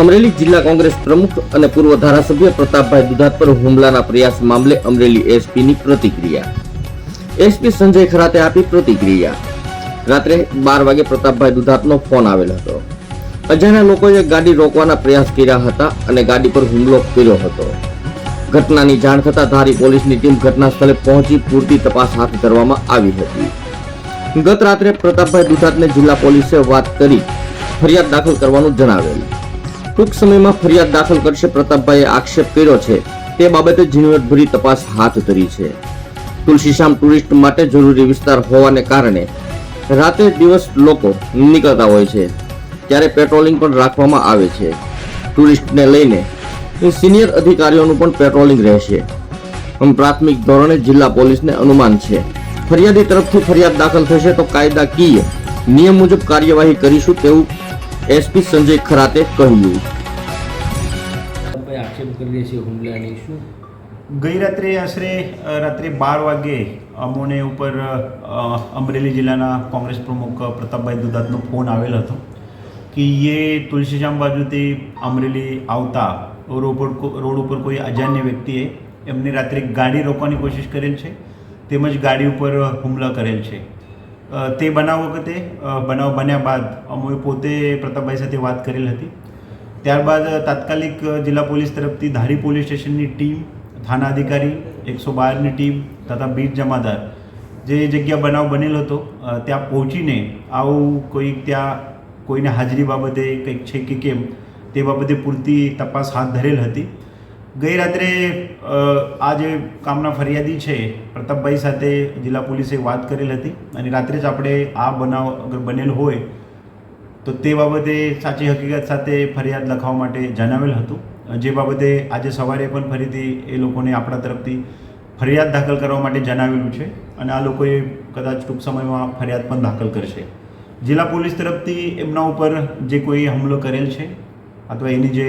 અમરેલી જિલ્લા કોંગ્રેસ પ્રમુખ અને પૂર્વ ધારાસભ્ય પ્રતાપભાઈ દુધાત પર હુમલાના પ્રયાસ મામલે અમરેલી એસપીની પ્રતિક્રિયા. એસપી સંજય ખરાતે આપી પ્રતિક્રિયા. રાત્રે બાર વાગે પ્રતાપભાઈ દુધાતનો ફોન આવેલ હતો. અજાણ્યા લોકોએ ગાડી રોકવાના પ્રયાસ કર્યા હતા અને ગાડી પર હુમલો કર્યો હતો. ઘટનાની જાણ થતાં ધારી પોલીસની ટીમ ઘટના સ્થળે પહોંચી પૂરતી તપાસ હાથ ધરવામાં આવી હતી. ગત રાત્રે પ્રતાપભાઈ દુધાતને જિલ્લા પોલીસે વાત કરી ફરિયાદ દાખલ કરવાનું જણાવેલ. ટૂંક સમયમાં ફરિયાદ દાખલ કરશે પ્રતાપભાઈએ આક્ષેપ કર્યો છે. તે બાબતે ઝીણવટભરી તપાસ હાથ ધરી છે. તુલસીશ્યામ ટુરિસ્ટ માટે જરૂરી વિસ્તાર હોવાને કારણે રાતે દિવસ લોકો નીકળતા હોય છે, ત્યારે પેટ્રોલિંગ પણ રાખવામાં આવે છે. ટુરિસ્ટને લઈને સિનિયર અધિકારીઓનું પણ પેટ્રોલિંગ રહેશે. પ્રાથમિક ધોરણે જિલ્લા પોલીસને અનુમાન છે. ફરિયાદી તરફથી ફરિયાદ દાખલ થશે તો કાયદાકીય નિયમ મુજબ કાર્યવાહી કરીશું તેવું એસપી સંજય ખરાતે કહ્યું. આક્ષેપ કરીએ છીએ હુમલાની શું? ગઈ રાત્રે આશરે રાત્રે બાર વાગે અમોને ઉપર અમરેલી જિલ્લાના કોંગ્રેસ પ્રમુખ પ્રતાપભાઈ દુધાતનો ફોન આવેલ હતો કે એ તુલસીજામ બાજુથી અમરેલી આવતા રોડ રોડ ઉપર કોઈ અજાન્ય વ્યક્તિએ એમને રાત્રે ગાડી રોકવાની કોશિશ કરેલ છે તેમજ ગાડી ઉપર હુમલા કરેલ છે. તે બનાવ વખતે બનાવ બન્યા બાદ અમે પોતે પ્રતાપભાઈ સાથે વાત કરેલ હતી. ત્યારબાદ તાત્કાલિક જિલ્લા પોલીસ તરફથી ધારી પોલીસ સ્ટેશનની ટીમ, થાના અધિકારી, એકસો બારની ટીમ તથા બીજ જમાદાર જે જગ્યા બનાવ બનેલો હતો ત્યાં પહોંચીને આવું કોઈ ત્યાં કોઈને હાજરી બાબતે કંઈક છે કે કેમ તે બાબતે પૂરતી તપાસ હાથ ધરેલ હતી. ગઈ રાત્રે આ જે કામના ફરિયાદી છે, પ્રતાપભાઈ સાથે જિલ્લા પોલીસે વાત કરેલ હતી અને રાત્રે જ આપણે આ બનાવ અગર બનેલ હોય, તો તે બાબતે સાચી હકીકત સાથે ફરિયાદ લખવા માટે જણાવેલ હતું. જે બાબતે આજે સવારે પણ ફરીથી એ લોકોને આપણા તરફથી ફરિયાદ દાખલ કરવા માટે જણાવેલું છે અને આ લોકોએ કદાચ ટૂંક સમયમાં ફરિયાદ પણ દાખલ કરશે. જિલ્લા પોલીસ તરફથી એમના ઉપર જે કોઈ હુમલો કરેલ છે, અથવા એની જે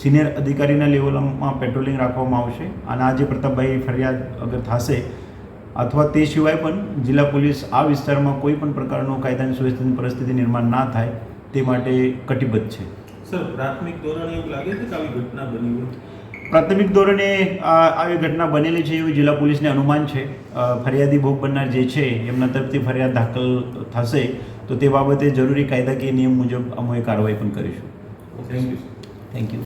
સિનિયર અધિકારીના લેવલમાં પેટ્રોલિંગ રાખવામાં આવશે. અને આજે પ્રતાપભાઈ ફરિયાદ અગર થશે અથવા તે સિવાય પણ જિલ્લા પોલીસ આ વિસ્તારમાં કોઈ પણ પ્રકારનો કાયદાની સુવ્યવસ્થિત પરિસ્થિતિ નિર્માણ ના થાય તે માટે કટિબદ્ધ છે. સર પ્રાથમિક ધોરણે એવું લાગે છે કે આવી ઘટના બની હોય? પ્રાથમિક ધોરણે આવી ઘટના બનેલી છે એવું જિલ્લા પોલીસને અનુમાન છે. ફરિયાદી ભોગ બનનાર જે છે એમના તરફથી ફરિયાદ દાખલ થશે તો તે બાબતે જરૂરી કાયદાકીય નિયમ મુજબ અમે કાર્યવાહી પણ કરીશું. Thank you thank you